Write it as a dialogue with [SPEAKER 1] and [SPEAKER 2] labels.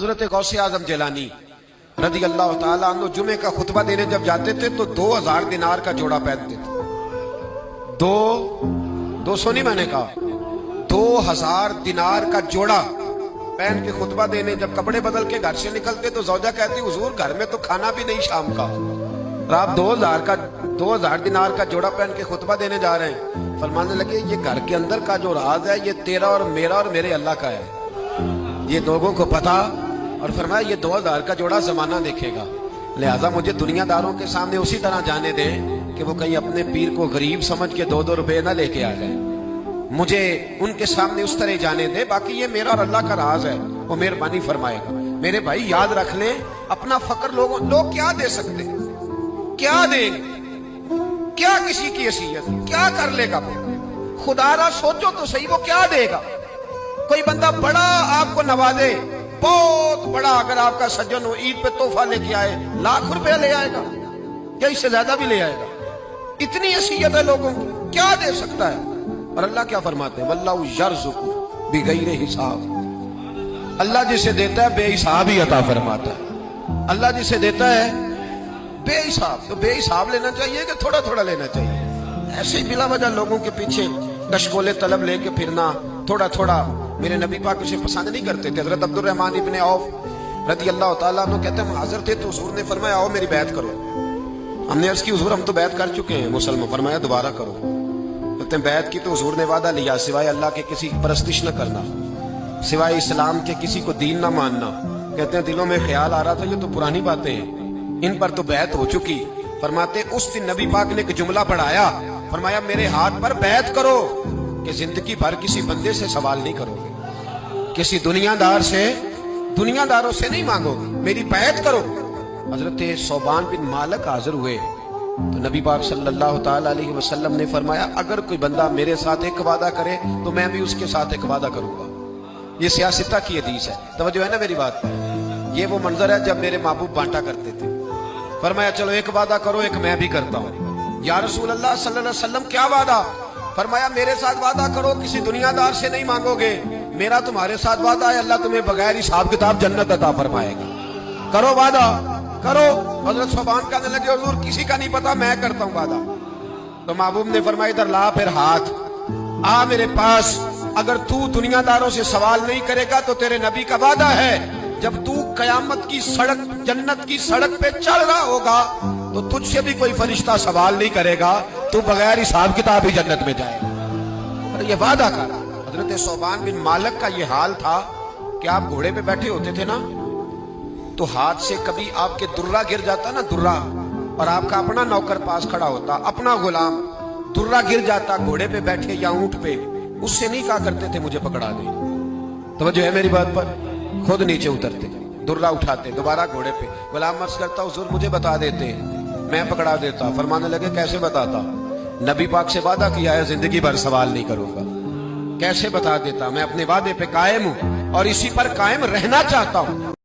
[SPEAKER 1] حضرت غوث اعظم جیلانی رضی اللہ تعالیٰ عنہ جمعے کا خطبہ دینے جب جاتے تھے تو دو ہزار دینار کا جوڑا پہنتے تھے۔ دو دو سو نہیں میں نے کہا۔ دو ہزار دینار کا جوڑا پہن کے خطبہ دینے جب کپڑے بدل کے گھر سے نکلتے تو زوجہ کہتی، حضور گھر میں تو کھانا بھی نہیں شام کا۔ اور آپ دو ہزار کا، دو ہزار دینار کا جوڑا پہن کے خطبہ دینے جا رہے ہیں۔ فرمانے لگے، یہ گھر کے اندر کا جو راز ہے، یہ تیرا اور میرا اور میرے اللہ کا ہے۔ یہ لوگوں کو پتا اور فرمایا، یہ دو ہزار کا جوڑا زمانہ دیکھے گا۔ لہٰذا مجھے دنیا داروں کے سامنے اسی طرح جانے دے کہ وہ کہیں اپنے پیر کو غریب سمجھ کے دو دو روپے نہ لے کے آ جائے مجھے ان کے سامنے اس طرح جانے دے، باقی یہ میرا اور اللہ کا راز ہے۔ وہ مہربانی فرمائے گا۔ میرے بھائی، یاد رکھ لیں، اپنا فقر لوگوں، لوگ کیا دے سکتے کیا دیں کیا کسی کی حیثیت؟ کیا کر لے گا خدا را سوچو تو صحیح، وہ کیا دے گا؟ کوئی بندہ بڑا آپ کو نوازے بہت بڑا اگر آپ کا سجن ہو، عید پہ تحفہ لے کے آئے، لاکھ روپے لے آئے گا، یا اس سے زیادہ بھی لے آئے گا۔ اتنی حیثیت ہے لوگوں کی کیا دے سکتا ہے؟ اور اللہ کیا فرماتے ہیں؟ واللہ یرزق بغیر حساب۔ اللہ جسے دیتا ہے، بے حساب ہی عطا فرماتا ہے۔ اللہ جسے دیتا ہے، بے حساب۔ تو بے حساب لینا چاہیے کہ تھوڑا تھوڑا لینا چاہیے؟ ایسے ہی بلا وجہ لوگوں کے پیچھے کشکولے طلب لے کے پھرنا، تھوڑا تھوڑا میرے نبی پاک اسے پسند نہیں کرتے تھے۔ حضرت عبد الرحمن ابن عوف رضی اللہ تعالیٰ عنہ کہتے ہیں حاضر تھے تو حضور نے فرمایا، آؤ میری بیعت کرو۔ ہم نے عرض کی، حضور ہم تو بیعت کر چکے ہیں۔ مسلمان فرمایا، دوبارہ کرو۔ کہتے ہیں بیعت کی تو حضور نے وعدہ لیا، سوائے اللہ کے کسی پرستش نہ کرنا، سوائے اسلام کے کسی کو دین نہ ماننا۔ کہتے ہیں، دلوں میں خیال آ رہا تھا، یہ تو پرانی باتیں ہیں۔ ان پر تو بیعت ہو چکی۔ فرماتے، اس دن نبی پاک نے ایک جملہ پڑھایا، فرمایا، میرے ہاتھ پر بیعت کرو کہ زندگی بھر کسی بندے سے سوال نہیں کرو۔ گے کسی دنیا دار سے دنیا داروں سے نہیں مانگو میری بیعت کرو۔ حضرت صوبان بن مالک حاضر ہوئے۔ تو نبی پاک صلی اللہ تعالی علیہ وسلم نے فرمایا، اگر کوئی بندہ میرے ساتھ ایک وعدہ کرے، تو میں بھی اس کے ساتھ ایک وعدہ کروں گا۔ یہ سیاستہ کی حدیث ہے۔ توجہ ہے نا میری بات؟ پر یہ وہ منظر ہے جب میرے محبوب بانٹا کرتے تھے۔ فرمایا، چلو ایک وعدہ کرو، ایک میں بھی کرتا ہوں۔ یا رسول اللہ صلی اللہ علیہ وسلم، کیا وعدہ؟ فرمایا، میرے ساتھ وعدہ کرو، کسی دنیا دار سے نہیں مانگو گے۔ میرا تمہارے ساتھ وعدہ ہے، اللہ تمہیں بغیر حساب کتاب جنت عطا فرمائے گا۔ کرو وعدہ، کرو۔ حضرت صبان کہنے لگے، حضور، کسی کا نہیں پتا، میں کرتا ہوں وعدہ۔ تو محبوب نے فرمایا، ادھر لا پھر ہاتھ۔ آ میرے پاس، اگر تو دنیا داروں سے سوال نہیں کرے گا، تو تیرے نبی کا وعدہ ہے۔ جب تو قیامت کی سڑک، جنت کی سڑک پہ چل رہا ہوگا، تو تجھ سے بھی کوئی فرشتہ سوال نہیں کرے گا۔ تو بغیر حساب کتاب ہی جنت میں جائے گا۔ یہ وعدہ کر۔ حضرت صوبان بن مالک کا یہ حال تھا کہ آپ گھوڑے پہ بیٹھے ہوتے تھے نا، تو ہاتھ سے کبھی آپ کے درہ گر جاتا نا، درہ، اور آپ کا اپنا نوکر پاس کھڑا ہوتا، اپنا غلام، درہ گر جاتا گھوڑے پہ بیٹھے یا اونٹ پہ، اس سے نہیں کہا کرتے تھے مجھے پکڑا دے۔ توجہ ہے میری بات پر؟ خود نیچے اترتے، درہ اٹھاتے، دوبارہ گھوڑے پہ۔ غلام مرض کرتا، حضور مجھے بتا دیتے، میں پکڑا دیتا۔ فرمانے لگے، کیسے بتاتا؟ نبی پاک سے وعدہ کیا ہے، زندگی بھر سوال نہیں کروں گا۔ کیسے بتا دیتا؟ میں اپنے وعدے پہ قائم ہوں اور اسی پر قائم رہنا چاہتا ہوں۔